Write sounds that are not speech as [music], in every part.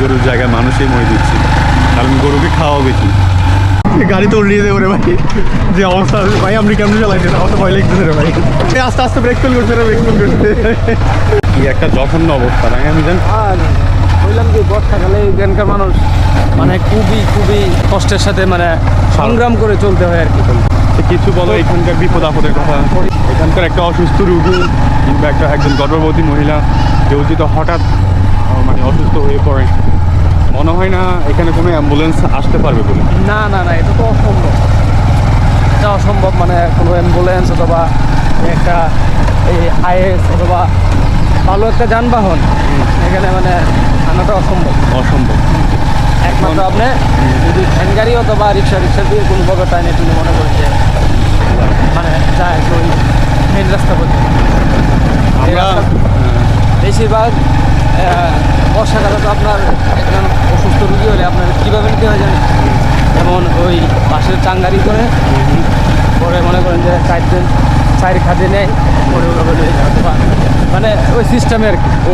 গরুর জায়গায় মানুষই মই দিচ্ছে। কারণ গরুকে খাওয়া বেশি। গাড়ি তো উড়িয়ে দেবো রে ভাই। যে অবস্থা ভাই আপনি কেমন চালাইছেন? আমার তো ভয় লাগতেছে রে ভাই। আস্তে আস্তে ব্রেক ফেল করছে রে ব্রেক ফেল করছে। কি একটা জঘন্য অবস্থা ভাই আমি জানি। আর বললাম কি বর্ষাকালে এখানকার মানুষ মানে খুবই খুবই কষ্টের সাথে মানে সংগ্রাম করে চলতে হয় আর কি। কিছু বলো এখানকার বিপদ আপদের কথা। এখানকার একটা অসুস্থ রুগী কিংবা একটা একজন গর্ভবতী মহিলা কেউ যদি হঠাৎ মানে অসুস্থ হয়ে পড়ে হয় না এখানে কোনো অ্যাম্বুলেন্স আসতে পারবে বলে? না না না এটা তো অসম্ভব। এটা অসম্ভব মানে কোনো অ্যাম্বুলেন্স অথবা একটা এই আইএস অথবা ভালো একটা যানবাহন এখানে মানে আনাটা অসম্ভব। অসম্ভব। একমাত্র আপনি যদি ভ্যান গাড়ি অথবা রিক্সা রিক্সা দিয়ে কোনোভাবে টাইনে টুনে মনে করেন যে মানে যায় ওই মেন রাস্তা পর্যন্ত রাস্তা- বেশিরভাগ বর্ষাকালে তো আপনার একজন অসুস্থ রুগী হলে আপনার কীভাবে নিতে হয় জানেন? যেমন ওই বাসের চাঙ্গারি করে পরে মনে করেন যে চারজন চার খাদে নেয় পরে ওভাবে নিয়ে মানে ওই সিস্টেমে আর কি। ও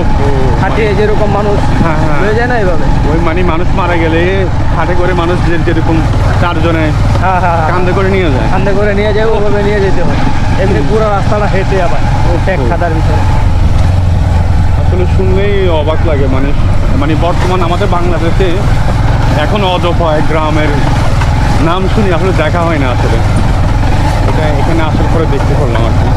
খাটিয়ে যেরকম মানুষ হ্যাঁ, হ্যাঁ। হয়ে যায় না এইভাবে ওই মানে মানুষ মারা গেলে হাটে করে মানুষ যেরকম চারজনে হ্যাঁ হ্যাঁ হ্যাঁ। কান্দে করে নিয়ে যায়। কান্দে করে নিয়ে যায় ওভাবে নিয়ে যেতে হয়। এমনি পুরো রাস্তাটা হেঁটে আবার ও ট্যাক খাদার ভিতরে। আসলে শুনলেই অবাক লাগে মানে মানে বর্তমান আমাদের বাংলাদেশে এখন অজপা এক গ্রামের নাম শুনি আসলে দেখা হয় না আসলে। এটা এখানে আসার পরে দেখতে পারলাম আর কি।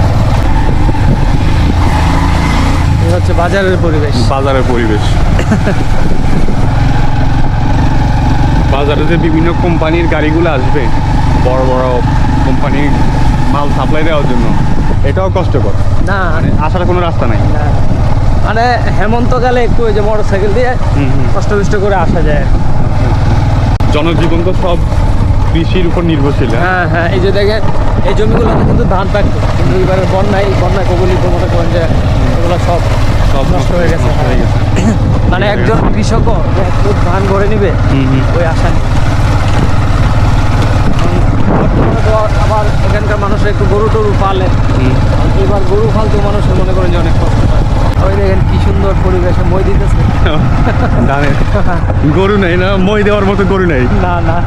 হচ্ছে বাজারের পরিবেশ। বাজারের পরিবেশ। বাজারে যে বিভিন্ন কোম্পানির গাড়িগুলো আসবে বড় বড় কোম্পানির মাল সাপ্লাই দেওয়ার জন্য এটাও কষ্টকর। না। মানে আসার কোনো রাস্তা নাই। মানে হেমন্তকালে একটু ওই যে মোটর সাইকেল দিয়ে। কষ্ট কষ্ট করে আসা যায় জনজীবন তো সব কৃষির উপর নির্ভরশীল হ্যাঁ? হ্যাঁ হ্যাঁ এই যে দেখেন এই জমিগুলোতে কিন্তু ধান পাকতো কিন্তু এবারে বন্যায় বন্যায় কবলিত মনে করেন যে এগুলো সব সব নষ্ট হয়ে গেছে। হয়ে গেছে মানে একজন কৃষকও ধান ভরে নিবে। ওই আশা নেই বর্তমানে তো আবার এখানকার মানুষ একটু গরু টরু পালে। এবার গরু ফালতু মানুষের মনে করেন যে অনেক কষ্ট হয় ওই দেখেন কি সুন্দর পরিবেশে মই দিতেছে। [laughs] গরু নেই না মই দেওয়ার মতো গরু নেই। না না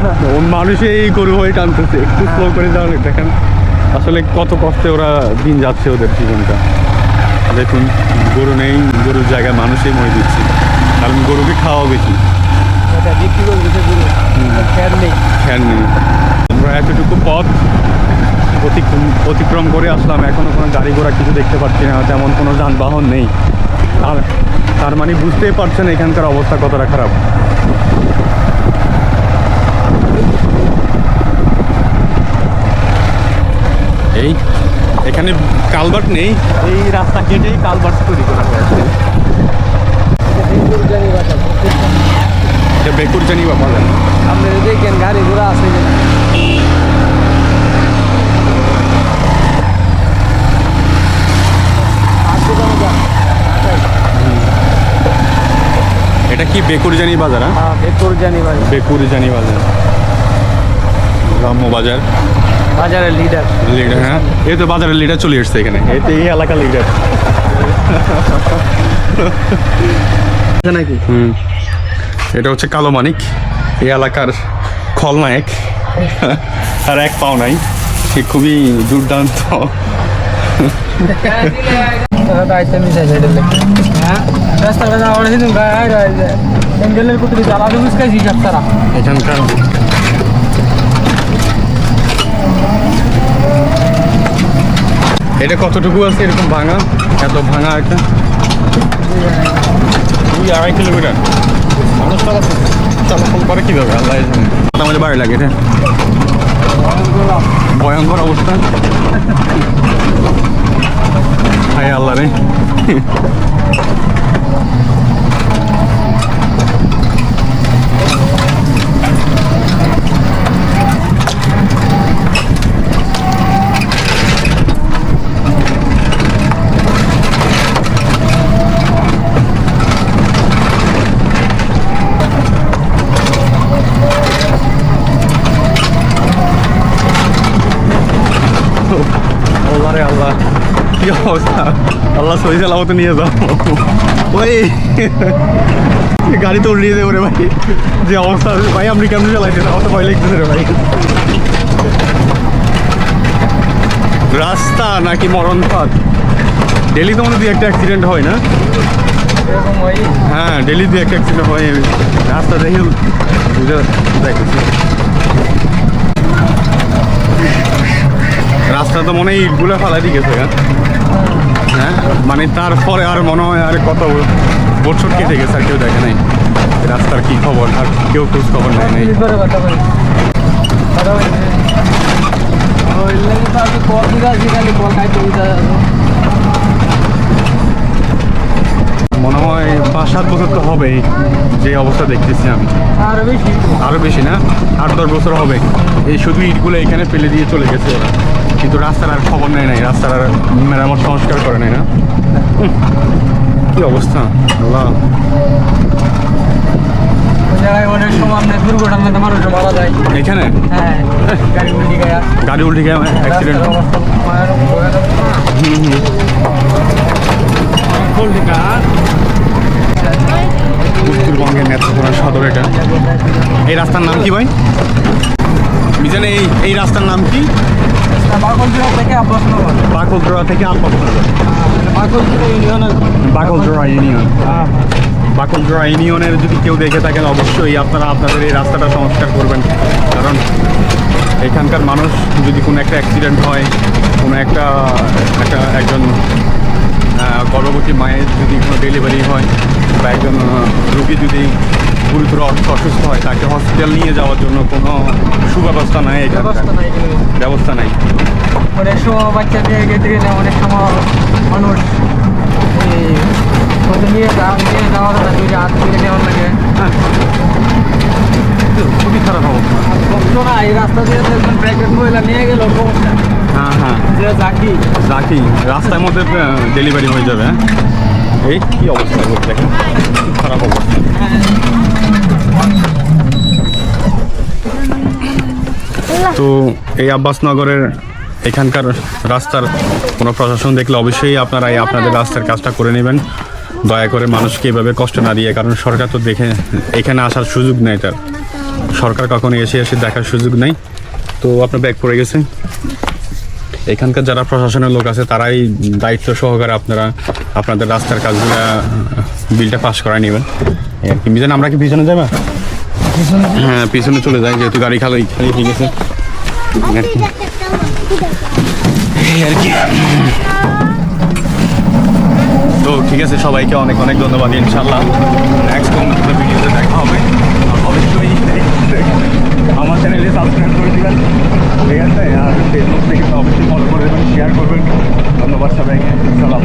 মানুষই গরু হয়ে টানতেছে একটু স্লো করে যাওয়া দেখেন। আসলে কত কষ্টে ওরা দিন যাচ্ছে ওদের জীবনটা। দেখুন গরু নেই গরুর জায়গায় মানুষই মই দিচ্ছে। কারণ গরুকে খাওয়া বেশি। ফ্যান নেই। আমরা এতটুকু পথ অতিক্রম অতিক্রম করে আসলাম। এখনও কোনো গাড়ি ঘোড়া কিছু দেখতে পাচ্ছি না তেমন কোনো যানবাহন নেই। আর তার মানে বুঝতেই পারছেন এখানকার অবস্থা কতটা খারাপ। এই এখানে কালভার্ট নেই। এই রাস্তা কেটেই কালভার্ট তৈরি করা হয়েছে। এটা বেকুর জানি বা বলেন। আপনি দেখেন গাড়ি ঘোড়া আছে যে না। আসছে কেন যা? এটা কি বেকুর জানি বাজার হ্যাঁ? হ্যাঁ, ভেতর জানি ভাই বেকুর জানি বাজার। গ্রাম্য বাজার। বাজারের লিডার লিডার হ্যাঁ? এই তো বাজারের লিডার চলে এসছে এখানে। এই তো এই এলাকার লিডার নাকি? হুম। এটা হচ্ছে কালো মানিক এই এলাকার খলনায়ক। আর এক পাও নাই। সে খুবই দুর্দান্ত। রাস্তাটা যাওয়ার হিন্দু গায়ে রয়েছে এঙ্গেলের কুতুরি জ্বালা দুগুস খাইছি সব তারা এখানকার এটা কতটুকু আছে এরকম ভাঙা? এত ভাঙা একটা দুই আড়াই কিলোমিটার। মানুষ চলাচল চলাচল করে কীভাবে? আল্লাহ আমাদের বাড়ি লাগে এটা ভয়ঙ্কর অবস্থা। হায় আল্লাহ রে। আল্লাহ রে আল্লাহ। কি অবস্থা? আল্লাহ সহি সালামত নিয়ে যাও। ওই। গাড়ি তো উল্লিয়ে দেবো রে ভাই। যে অবস্থা ভাই আপনি কেমন চালাইছেন? আমার তো ভয় লাগতেছে রে ভাই। রাস্তা নাকি মরণ পথ ডেলি তো মনে একটা অ্যাক্সিডেন্ট হয় না? হ্যাঁ। ডেলি দুই একটা অ্যাক্সিডেন্ট হয়। রাস্তা দেখে বুঝে দেখেছি রাস্তা তো মনে হয় ইটগুলো ফালাই দিয়ে গেছে হ্যাঁ? হ্যাঁ? মানে তারপরে আর মনে হয় আর কত বছর কেটে গেছে আর কেউ দেখে নাই। রাস্তার কি খবর? আর কেউ খোঁজ খবর নেয় নাই। মনে হয় পাঁচ সাত বছর তো হবেই যে অবস্থা দেখতেছি আমি। আরও বেশি। আরও বেশি না? আট দশ বছর হবে। এই শুধু ইটগুলো এখানে ফেলে দিয়ে চলে গেছে ওরা। কিন্তু রাস্তার আর খবর নেয় নাই রাস্তার আর মেরামত সংস্কার করে নাই না। হুম, কি অবস্থা? আল্লাহ। এখানে? হ্যাঁ গাড়ি উল্টি গায়া। অ্যাক্সিডেন্ট উত্তরবঙ্গের নেত্রকোনা সদর এটা। এই রাস্তার নাম কি ভাই? মিজান এই এই রাস্তার নাম কি? বাকলজোড়া থেকে আব্বাস নগর বাকলজোড়া থেকে আব্বাসনগর বাকলজোড়া ইউনিয়নের বাকলজোড়া ইউনিয়ন। বাকলজোড়া ইউনিয়নের যদি কেউ দেখে থাকেন অবশ্যই আপনারা আপনাদের এই রাস্তাটা সংস্কার করবেন। কারণ এখানকার মানুষ যদি কোনো একটা অ্যাক্সিডেন্ট হয় কোনো একটা একটা একজন গর্ভবতী মায়ের যদি কোনো ডেলিভারি হয় বা একজন রোগী যদি গুরুতর অসু- অসুস্থ হয় তাকে হসপিটাল নিয়ে যাওয়ার জন্য কোনো সুব্যবস্থা নাই ব্যবস্থা নাই অনেক সময় বাচ্চা নিয়ে গেতে গেলে অনেক সময় মানুষ এই নিয়ে যাওয়া যাওয়ার কথা দুই হাত তুলে নেওয়ার লাগে। হ্যাঁ। খুবই খারাপ অবস্থা। বলতো না এই রাস্তা দিয়ে তো একজন প্রেগনেন্ট মহিলা নিয়ে গেল সমস্যা হ্যাঁ হ্যাঁ। যে জাকি। রাস্তার মধ্যে ডেলিভারি হয়ে যাবে হ্যাঁ? এই কি অবস্থা বলতে দেখেন। খুব খারাপ অবস্থা। তো এই আব্বাসনগরের এখানকার রাস্তার কোনো প্রশাসন দেখলে অবশ্যই আপনারা আপনাদের রাস্তার কাজটা করে নেবেন। দয়া করে মানুষকে এভাবে কষ্ট না দিয়ে, কারণ সরকার তো দেখে, এখানে আসার সুযোগ নেই তার। সরকার কখনো এসে এসে দেখার সুযোগ নেই। তো আপনার ব্যাগ পড়ে গেছে? এখানকার যারা প্রশাসনের লোক আছে, তারাই দায়িত্ব সহকারে আপনারা আপনাদের রাস্তার কাজগুলো বিলটা পাস করায় নেবেন। মিজান, আমরা কি পিছনে যাবে হ্যাঁ পিছনে চলে যাই, যেহেতু গাড়ি খালি খালি ঠিক আছে আর কি? তো ঠিক আছে, সবাইকে অনেক অনেক ধন্যবাদ ইনশাল্লাহ দেখা হবে, অবশ্যই আমার চ্যানেলে সাবস্ক্রাইব করে দিবেন। ঠিক আছে আর ফেসবুক থেকে অবশ্যই ফলো করবেন শেয়ার করবেন। ধন্যবাদ সবাইকে। সালাম